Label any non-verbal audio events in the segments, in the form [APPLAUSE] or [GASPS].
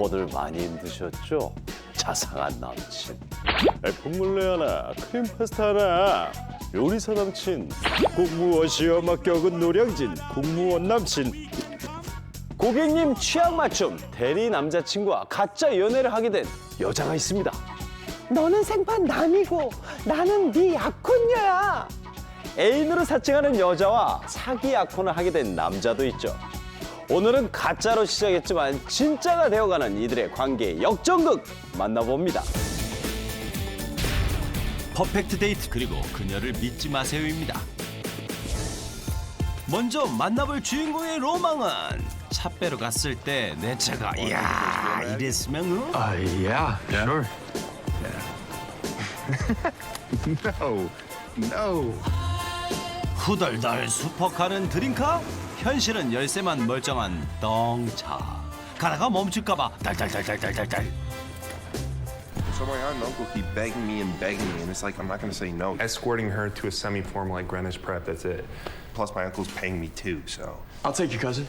코들 많이 힘드셨죠? 자상한 남친. 풍물레 하나, 크림 파스타 하나, 요리사 남친, 공무원 시험 합격은 노량진, 공무원 남친. 고객님 취향 맞춤 대리 남자친구와 가짜 연애를 하게 된 여자가 있습니다. 너는 생판 남이고 나는 네 약혼녀야. 애인으로 사칭하는 여자와 사기 약혼을 하게 된 남자도 있죠. 오늘은 가짜로 시작했지만 진짜가 되어가는 이들의 관계의 역전극 만나봅니다. 퍼펙트 데이트 그리고 그녀를 믿지 마세요입니다. 먼저 만나볼 주인공의 로망은 차 빼러 갔을 때 내 차가 이야 이랬으면 응? Uh, yeah, sure. no, no. 후덜덜 슈퍼카는 드림카 현실은 열쇠만 멀쩡한 덩차 가다가 멈출까봐 달달달달달달달 So my aunt and uncle keep begging me and begging me, and it's like I'm not going to say no. escorting her to a semi-formal like Greenwich prep. That's it. Plus, my uncle's paying me too, so. I'll take your cousin.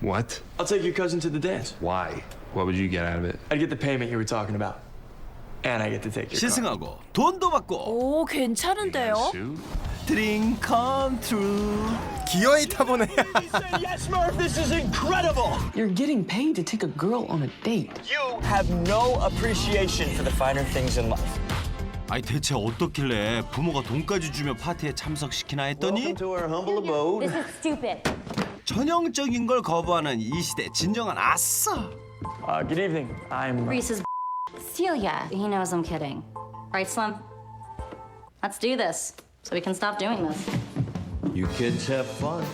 What? I'll take your cousin to the dance. Why? What would you get out of it? I'd get the payment you were talking about. And I get to take your car. 시승하고 돈도 받고 오, 괜찮은데요? Sue? 드림 컴 트루 기어이 타보네. You're getting paid to take a girl on a date. You have no appreciation for the finer things in life. 아니 대체 어떻길래 부모가 돈까지 주며 파티에 참석시키나 했더니 to our humble abode. This is stupid. 전형적인 걸 거부하는 이 시대 진정한 아싸 Uh, good evening. I'm. Reese's Celia. He knows I'm kidding. Right, Slim? Let's do this so we can stop doing this. You kids have fun.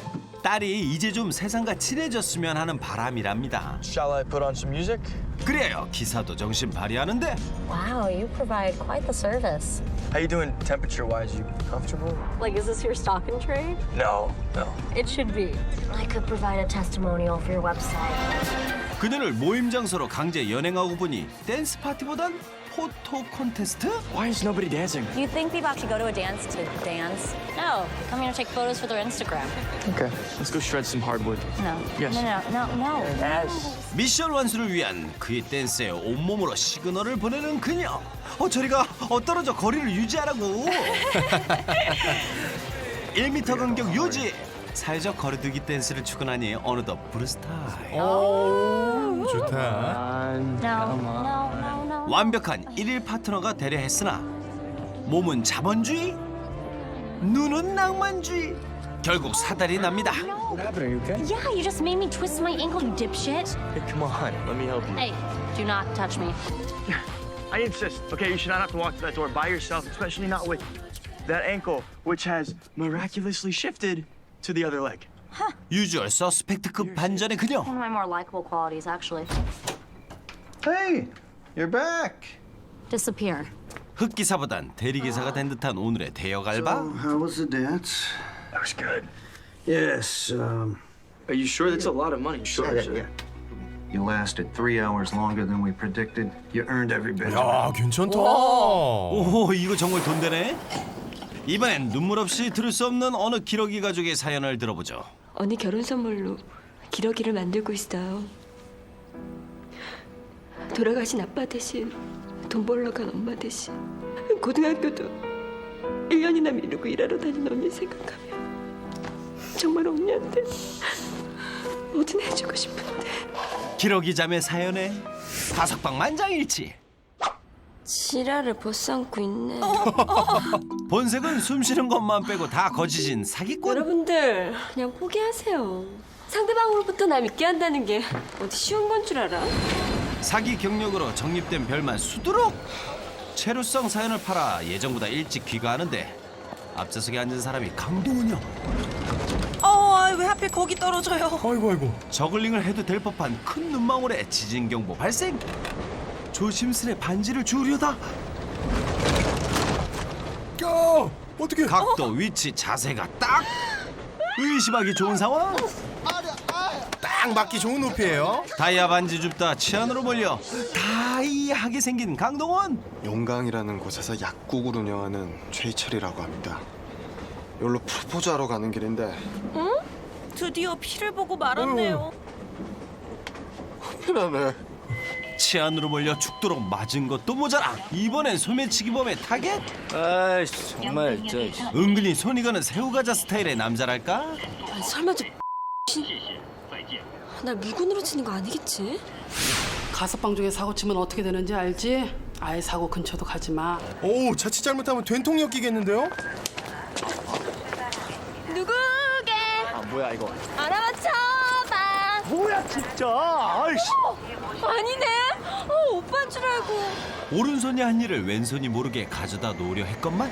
딸이 이제 좀 세상과 친해졌으면 하는 바람이랍니다 Shall I put on some music? 그래요 기사도 정신 발휘하는데 Wow, you provide quite the service. How you doing temperature-wise? You comfortable? Like, is this your stock and trade? No, no. It should be. I could provide a testimonial for your website. 그녀를 모임 장소로 강제 연행하고 보니 댄스 파티보단 포토 콘테스트? Why is nobody dancing? Do you think people actually go to a dance to dance? No, come here to take photos for their Instagram. Okay, let's go shred some hardwood. No. Yes. No, no, no, no. Yes. 미션 완수를 위한 그의 댄스에 온몸으로 시그널을 보내는 그녀 어 저리가 어 떨어져 거리를 유지하라고 1m 간격 유지 사회적 거리두기 댄스를 추구하니 어느덧 브루스타일 좋다. No, no, no, no. 완벽한 일일 파트너가 되려 했으나 몸은 자본주의 눈은 낭만주의 결국 사달이 납니다 What happened? Are you okay? Yeah, you just made me twist my ankle, you dipshit. Hey, come on. Let me help you. Hey, do not touch me. I insist. Okay, you should not have to walk to that door by yourself, especially not with that ankle, which has miraculously shifted to the other leg. 유주얼 서스펙트급 반전의 그녀 One of my more likable qualities, actually. Hey, you're back. Disappear. 흑기사보단 대리기사가 된 듯한 오늘의 대역 알바 How was the dance? That was good. Yes, um, Are you sure that's a lot of money? Sure. yeah, yeah. You lasted three hours longer than we predicted. You earned every bit of 야, 괜찮다. 오 이거 정말 돈 되네 이번엔 눈물 없이 들을 수 없는 어느 기러기 가족의 사연을 들어보죠 언니 결혼 선물로 기러기를 만들고 있어요. 돌아가신 아빠 대신 돈 벌러 간 엄마 대신 고등학교도 1년이나 미루고 일하러 다닌 언니 생각하면 정말 언니한테 뭐든 해주고 싶은데 기러기 자매 사연에 다섯방 만장일치 지랄을 벗삼고 있네. [LAUGHS] 본색은 숨쉬는 것만 빼고 다 거짓인 사기꾼 여러분들 그냥 포기하세요. 상대방으로부터 나 믿게 한다는 게 어디 쉬운 건 줄 알아? 사기 경력으로 정립된 별만 수두룩 체류성 사연을 팔아 예정보다 일찍 귀가하는데 앞좌석에 앉은 사람이 강동훈 형 어, 왜 하필 거기 떨어져요? 아이고 아이고. 저글링을 해도 될 법한 큰 눈망울에 지진 경보 발생. 조심스레 반지를 주우려다 야, 어떻게? 각도, 위치, 자세가 딱 의심하기 좋은 상황. 딱 맞기 좋은 높이에요. 다이아 반지 줍다 치안으로 몰려 다이하게 생긴 강동원. 용강이라는 곳에서 약국을 운영하는 최희철이라고 합니다. 여기로 프로포즈하러 가는 길인데 드디어 피를 보고 말았네요. 편하네. 치안으로 몰려 죽도록 맞은 것도 모자라 이번엔 소매치기 범의 타겟? 아 정말 저 은근히 손이 가는 새우과자 스타일의 남자랄까? 아, 설마 저 날 물건으로 치는 거 아니겠지? 가석방 중에 사고 치면 어떻게 되는지 알지? 아예 사고 근처도 가지 마. 오 자칫 잘못하면 된통역 끼겠는데요? 누구게 아 뭐야 이거 알아맞혀봐. 뭐야 진짜 아이씨 아니네. 어, 오빠인 줄 알고. 오른손이 한 일을 왼손이 모르게 가져다 놓으려 했건만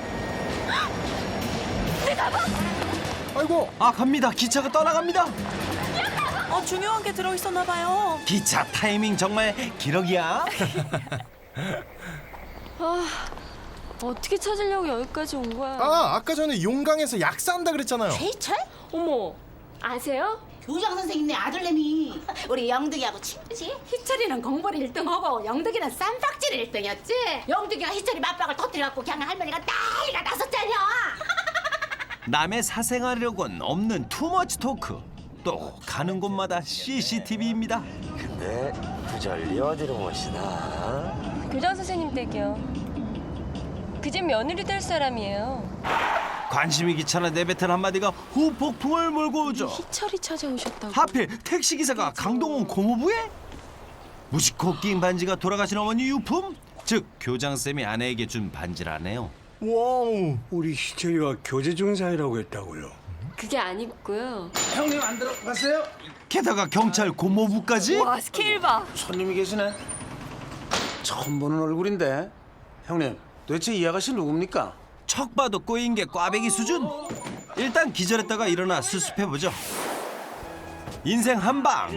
[GASPS] 아이고 아 갑니다 기차가 떠나갑니다 어, 중요한 게 들어있었나 봐요. 기차 타이밍 정말 기러기야 [LAUGHS] 아, 어떻게 찾으려고 여기까지 온 거야? 아 아까 전에 용강에서 약 산다 그랬잖아요 최철? 어머, 아세요? 교장 선생님네 아들내미 우리 영득이하고 친구지? 희철이는 공부를 1등하고 영득이는 쌈박질을 1등이었지? 영득이가 희철이 맞박을 터뜨려갖고 그냥 할머니가 난리가 났었잖여 남의 사생활력은 없는 투머치 토크 또 가는 곳마다 CCTV입니다 근데 부절리 어디로 모시나 교장 선생님 댁이요. 그 집 며느리 될 사람이에요. 관심이 귀찮아 내뱉은 한마디가 후폭풍을 몰고 오죠 희철이 찾아오셨다고. 하필 택시 기사가 강동원 고모부에? 무심코 낀 반지가 돌아가신 어머니 유품? 즉 교장 쌤이 아내에게 준 반지라네요 와우 우리 희철이와 교제 중 사이라고 했다고요 그게 아니고요. 형님 안 들어갔어요? 게다가 경찰 고모부까지? 와, 스케일 봐. 손님이 계시네 처음 보는 얼굴인데 형님 도대체 이 아가씨 누굽니까? 척 봐도 꼬인 게 꽈배기 수준? 일단 기절했다가 일어나 수습해보죠 인생 한방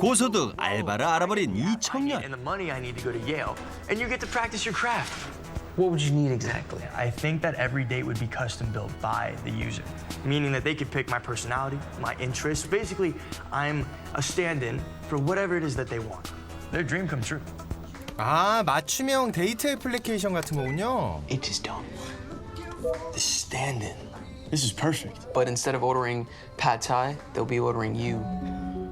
고소득 알바를 알아버린 이 청년 And the money I need to go to Yale. And you get to practice your craft. What would you need exactly? I think that every date would be custom built by the user, meaning that they could pick my personality, my interests. Basically, I'm a stand in for whatever it is that they want. Their dream come true. 아 맞춤형 데이트 애플리케이션 같은 거군요 It just don't. The stand in. This is perfect. But instead of ordering pad thai, they'll be ordering you.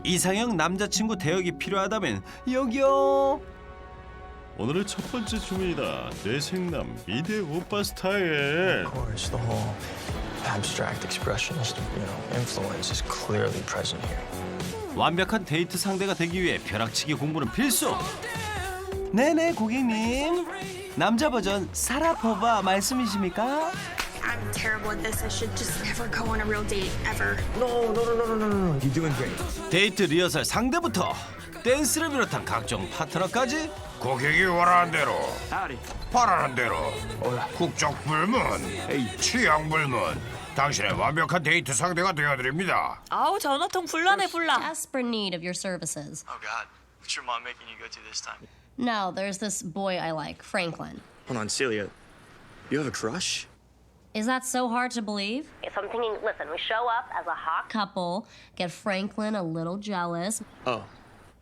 이상형 남자친구 대역이 필요하다면 여기요 오늘의 첫 번째 주문이다. 뇌생남 미대 오빠 스타일. Of course, the whole abstract expressionist, you know, influence is clearly present here. 완벽한 데이트 상대가 되기 위해 벼락치기 공부는 필수 네네 고객님 남자 버전 사라포바 말씀이십니까? I'm terrible at this. I should just never go on a real date ever. No, no, no, no, no, no, no, no. You're doing great. 데이트 리허설 상대부터 댄스를 비롯한 각종 파트너까지 고객이 원하는 대로 바라는 대로 국적 불문 취향 불문 당신의 완벽한 데이트 상대가 되어드립니다 아우, 전화통 불나네, 불나. Desperate need of your services. Oh, God. What's your mom making you go to this time? No, there's this boy I like, Franklin. Hold on, Celia. You have a crush? Is that so hard to believe? So I'm thinking, listen, we show up as a hot couple, get Franklin a little jealous. Oh.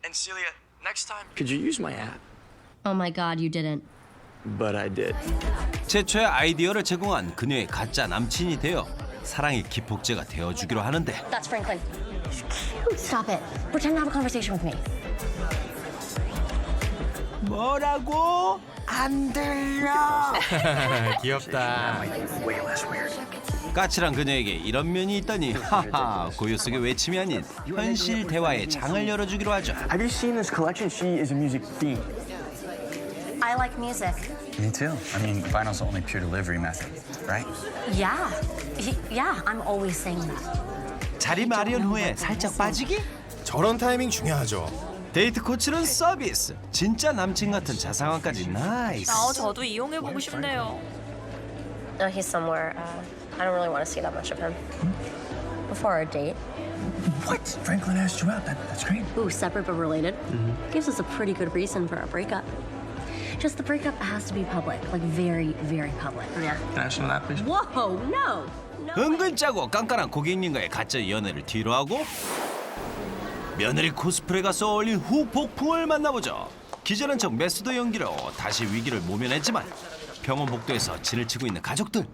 And Celia, next time, could you use my app? Oh my god, you didn't. But I did. 최초의 아이디어를 제공한 그녀의 가짜 남친이 되어 사랑의 기폭제가 되어주기로 하는데 That's Franklin. He's cute. Stop it. Pretend to have a conversation with me. 뭐라고? 안 들려 귀엽다 Way less weird. 까칠한 그녀에게 이런 면이 있다니 하하 고요 속의 외침이 아닌 현실 대화의 장을 열어주기로 하죠 Have you seen this collection? She is a music fiend. I like music. Me too. I mean, vinyl's the only pure delivery method, right? Yeah. Yeah, I'm always saying that. 자리 마련 후에 살짝 빠지기? 저런 타이밍 중요하죠 데이트 코치는 서비스 진짜 남친 같은 자상함까지 나이스 저도 이용해보고 싶네요. No, he's somewhere. Uh, I don't really want to see that much of him. Before our date. What? Franklin asked you out. That, that's great. Ooh, separate but related. Gives us a pretty good reason for our breakup. Just the breakup has to be public, like very, very public. Yeah. Can I have some of that, please? Whoa, no. 은근 짜고 깐깐한 고객님과의 가짜 연애를 뒤로하고 며느리 코스프레가 쏘올린 후폭풍을 만나보죠 기절한 척 메소드 연기로 다시 위기를 모면했지만 병원 복도에서 진을 치고 있는 가족들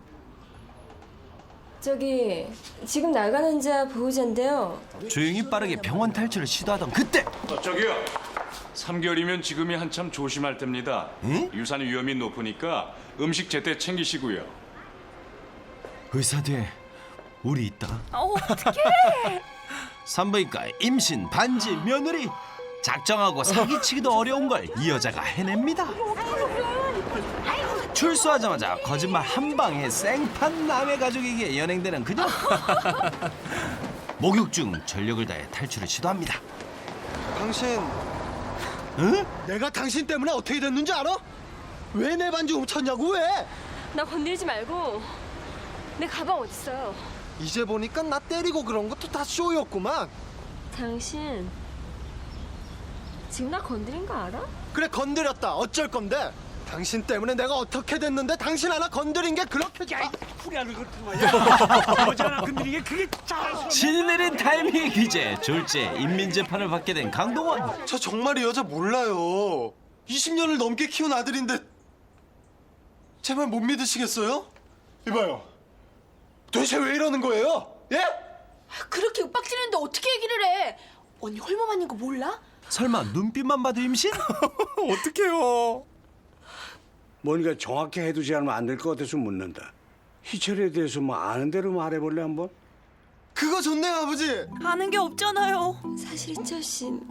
저기, 지금 나가는 자 보호자인데요. 조용히 빠르게 병원 탈출을 시도하던 그때 저기요 3개월이면 지금이 한참 조심할 때입니다. 유산 위험이 높으니까 음식 제때 챙기시고요. 의사 돼. 우리 있다. 어, 어떡해. [LAUGHS] 산부인과 임신 반지 며느리 작정하고 사기치기도 어려운 걸 이 여자가 해냅니다. 출소하자마자 거짓말 한 방에 생판 남의 가족에게 연행되는 그녀. [LAUGHS] 목욕 중 전력을 다해 탈출을 시도합니다. 당신 응? 내가 당신 때문에 어떻게 됐는지 알아? 왜 내 반지 훔쳤냐고 왜? 나 건드리지 말고 내 가방 어딨어요? 이제 보니까 나 때리고 그런 것도 다 쇼였구만. 당신 지금 나 건드린 거 알아? 그래 건드렸다. 어쩔 건데? 당신 때문에 내가 어떻게 됐는데 당신 하나 건드린 게 그렇게 야, 후리하는 것 여자 하나 건드린 게 그게 신이 내린 타이밍의 기재 졸제 인민재판을 받게 된 강동원. 저 정말 이 여자 몰라요. 20년을 넘게 키운 아들인데 제발 못 믿으시겠어요? 이봐요. 도대체 왜 이러는 거예요? 예? 그렇게 윽박지르는데 어떻게 얘기를 해? 언니 홀몸 아닌 거 몰라? 설마 눈빛만 봐도 임신? [LAUGHS] 어떡해요? 뭔가 정확히 해두지 않으면 안 될 것 같아서 묻는다. 희철에 대해서 뭐 아는 대로 말해볼래 한번? 그거 좋네요 아버지. 아는 게 없잖아요. 사실 희철 씨는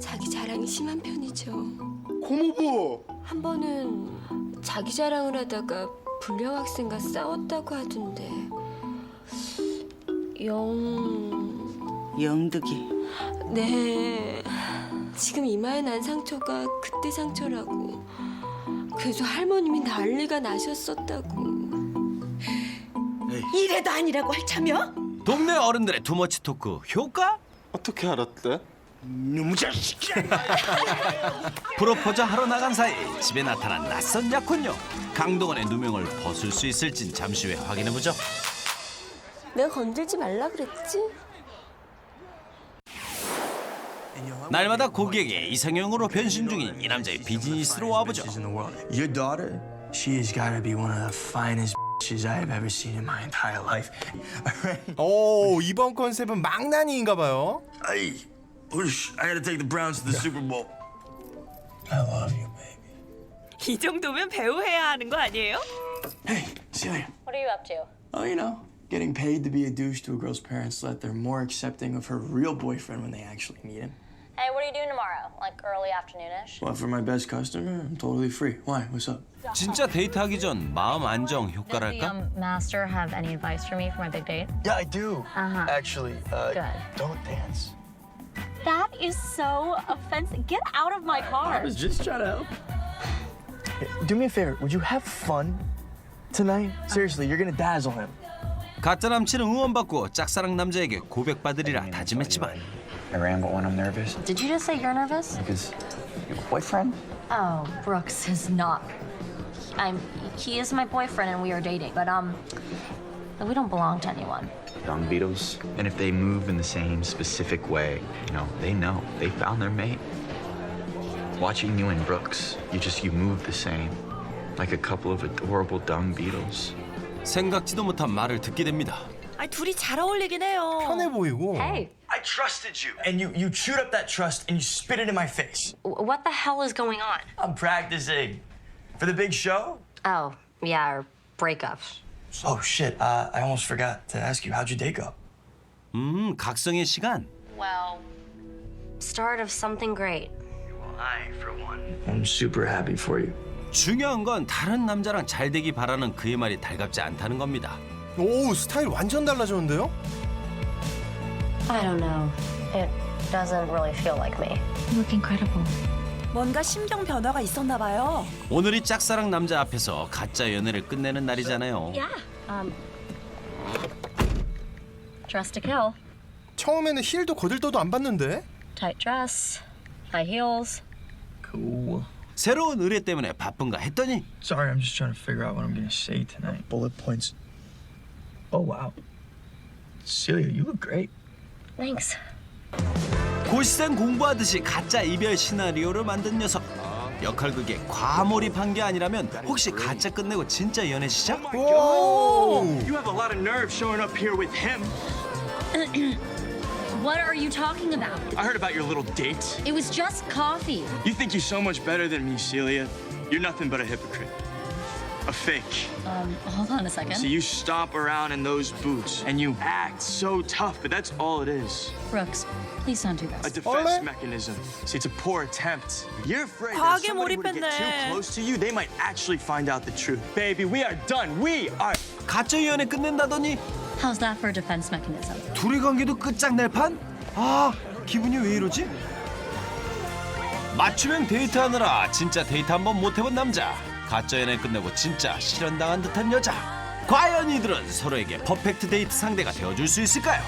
자기 자랑이 심한 편이죠. 고모부. 한 번은 자기 자랑을 하다가 불량 학생과 싸웠다고 하던데 영... 영득이 네 지금 이마에 난 상처가 그때 상처라고 그래서 할머님이 난리가 나셨었다고 이래도 아니라고 할 참여? 동네 어른들의 투머치 토크 효과? 어떻게 알았대? 프로포즈 하러 나간 사이 집에 나타난 낯선 약혼녀 강동원의 누명을 벗을 수 있을진 잠시 후에 확인해보죠 내가 건들지 말라 그랬지? 날마다 고객에게 이상형으로 변신 중인 이 남자의 비즈니스로 와보죠 Your daughter, she has got to be one of the finest bitches I have ever seen in my entire life. 오 이번 컨셉은 망나니인가 봐요. Hey, whoosh, I gotta take the Browns to the Super Bowl. I love you. 이 정도면 배우 해야 하는 거 아니에요? Hey, Celia. What are you up to? Oh, you know, getting paid to be a douche to a girl's parents so that they're more accepting of her real boyfriend when they actually meet him. Hey, what are you doing tomorrow? Like early afternoonish? Well, for my best customer, I'm totally free. Why? What's up? 진짜 데이트하기 전 마음 안정 효과랄까? um, master have any advice for me for my big date? Yeah, I do. Uh-huh. Actually, uh, Good. don't dance. That is so offensive. Get out of my car. I was just trying to help. Do me a favor. Would you have fun tonight? Seriously, you're gonna dazzle him. 가짜 남친은 응원받고 짝사랑 남자에게 고백받으리라 다짐했지만 I ramble when I'm nervous Did you just say you're nervous? because your boyfriend? Oh, Brooks is not. I'm. He is my boyfriend, and we are dating. But um, we don't belong to anyone. Young Beatles. And if they move in the same specific way, you know, they know they found their mate. Watching you and Brooks, you just you move the same, like a couple of adorable dung Beatles. 생각지도 못한 말을 듣게 됩니다. 아 둘이 잘 어울리긴 해요. 편해 보이고. Hey, I Trusted you, and you you chewed up that trust and you spit it in my face. what the hell is going on? I'm practicing for the big show. Oh, yeah, our breakup. Oh shit! Uh, I almost forgot to ask you. How'd your day go? 음, 각성의 시간. Well, start of something great. I, for one, am super happy for you. 중요한 건 다른 남자랑 잘 되기 바라는 그의 말이 달갑지 않다는 겁니다. 오 스타일 완전 달라졌는데요? I don't know. It doesn't really feel like me. You look incredible. 뭔가 심경 변화가 있었나 봐요. 오늘이 짝사랑 남자 앞에서 가짜 연애를 끝내는 날이잖아요. Yeah. Um. Dress to kill. 처음에는 힐도 거들떠도 안 봤는데. Tight dress. High heels. Cool. 새로운 의뢰 때문에 바쁜가 했더니 Sorry, I'm just trying to figure out what I'm gonna say tonight. Bullet points. Oh wow, Celia, you look great. Thanks. 고시생 공부하듯이 가짜 이별 시나리오를 만든 녀석. 역할극에 과몰입한 게 아니라면 혹시 가짜 끝내고 진짜 연애 시작? You have a lot of nerve showing up here with him. what are you talking about? I heard about your little date. It was just coffee. You think you're so much better than me, Celia? You're nothing but a hypocrite. A fake. Um, hold on a second. So you stomp around in those boots and you act so tough, but that's all it is. Brooks, please don't do A this. defense mechanism. See, it's a poor attempt. You're afraid that 과하게 if somebody were to get too 몰입했네. close to you, they might actually find out the truth. Baby, we are done. We are. 가짜 연애 끝낸다더니 How's that for a defense mechanism? 둘의 관계도 끝장낼 판? 아 기분이 왜 이러지? 맞춤형 데이트하느라 진짜 데이트 한 번 못 해본 남자 가짜 연애 끝내고 진짜 실현당한 듯한 여자 과연 이들은 서로에게 퍼펙트 데이트 상대가 되어줄 수 있을까요?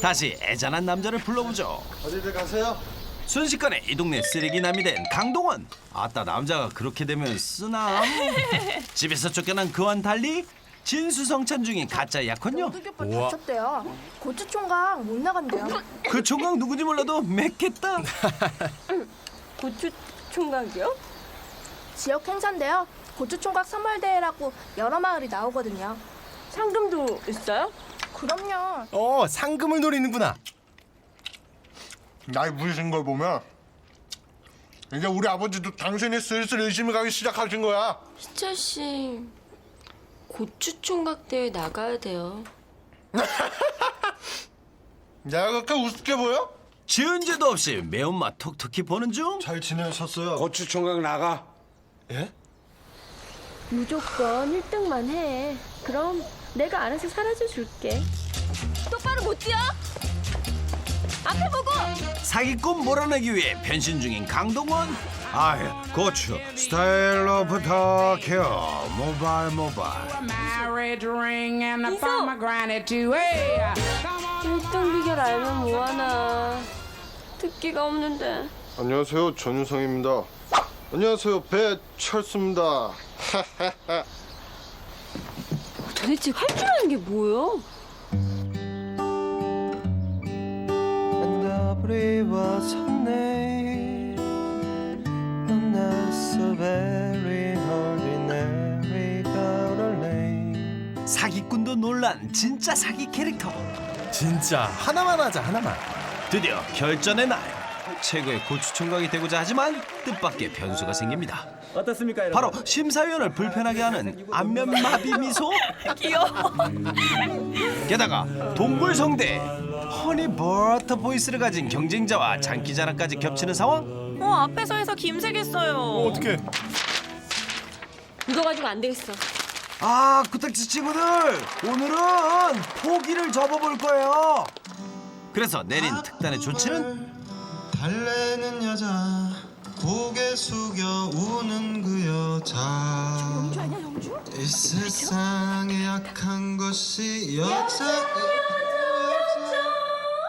다시 애잔한 남자를 불러보죠 어디들 가세요? 순식간에 이 동네 쓰레기남이 된 강동원 아따 남자가 그렇게 되면 쓰나 [LAUGHS] 집에서 쫓겨난 그와는 달리 진수성찬 중인 가짜 약혼녀 다쳤대요. 고추 총각 못 나간대요. 그 총각 누군지 몰라도 맵겠다 [LAUGHS] 고추 총각이요? 지역 행사인데요. 고추 총각 선물 대회라고 여러 마을이 나오거든요. 상금도 있어요? 그럼요. 어 상금을 노리는구나. 나이 부리신 걸 보면 이제 우리 아버지도 당신이 슬슬 의심이 가기 시작하신 거야. 희철 씨 고추 총각 대회 나가야 돼요. [LAUGHS] 내가 그렇게 우습게 보여? 지은 죄도 없이 매운맛 톡톡히 보는 중 잘 지내셨어요? 고추총각 나가. 예? 무조건 1등만 해. 그럼 내가 알아서 사라져 줄게. 똑바로 못 뛰어? 앞에 보고! 사기꾼 몰아내기 위해 변신 중인 강동원 아유 고추 모발 모발 marriage ring and a pomegranate too. Hey, 1등 비결 알면 뭐하나. 듣기가 없는데. 안녕하세요 전유성입니다. 안녕하세요 배철수입니다. [LAUGHS] 도대체 할 줄 아는 게 뭐예요? 사기꾼도 놀란 진짜 사기 캐릭터 진짜 하나만 하자 하나만. 드디어 결전의 날 최고의 고추총각이 되고자 하지만 뜻밖의 변수가 생깁니다 어떻습니까, 여러분? 바로 심사위원을 불편하게 하는 안면 마비 미소 [LAUGHS] 귀여워. 게다가 동굴 성대 허니 버터 보이스를 가진 경쟁자와 장기자랑까지 겹치는 상황 어 앞에서 해서 김새겠어요. 어떻게? 이거 가지고 안 되겠어. 아 구탁지 친구들 오늘은 포기를 접어볼 거예요 그래서 내린 특단의 조치는 달래는 여자 고개 숙여 우는 그 여자. 영주 아니야, 영주? 이 세상에 약한 것이 여자.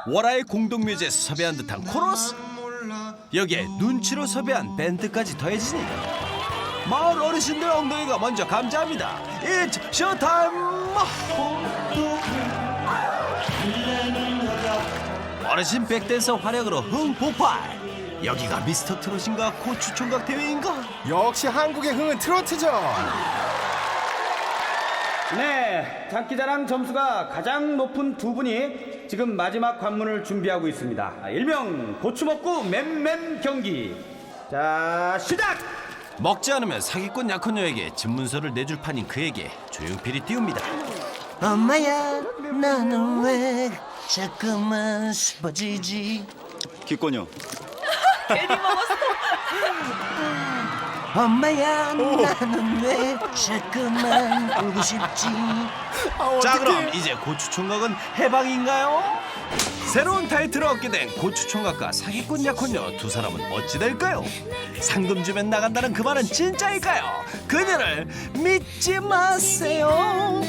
월화의 공동묘지에서 섭외한 듯한 코러스. 여기에 눈치로 섭외한 밴드까지 더해지니 마을 어르신들 엉덩이가 먼저 감자합니다. It's showtime 어르신 백댄서 활약으로 흥폭발 여기가 미스터 트롯인가 고추총각 대회인가 역시 한국의 흥은 트로트죠. 네, 장기자랑 점수가 가장 높은 두 분이 지금 마지막 관문을 준비하고 있습니다. 아, 일명 고추 먹고 맴맴 경기. 자, 시작! 먹지 않으면 사기꾼 약혼녀에게 집문서를 내줄 판인 그에게 조용필이 띄웁니다 엄마야 나는 왜 자꾸만 슬퍼지지 기권요. [LAUGHS] 괜히 먹었어. 엄마야 나는 왜 자꾸만 울고 싶지 자 그럼 이제 고추총각은 해방인가요? 새로운 타이틀을 얻게 된 고추총각과 사기꾼 약혼녀 두 사람은 어찌 될까요? 상금 주면 나간다는 그 말은 진짜일까요? 그녀를 믿지 마세요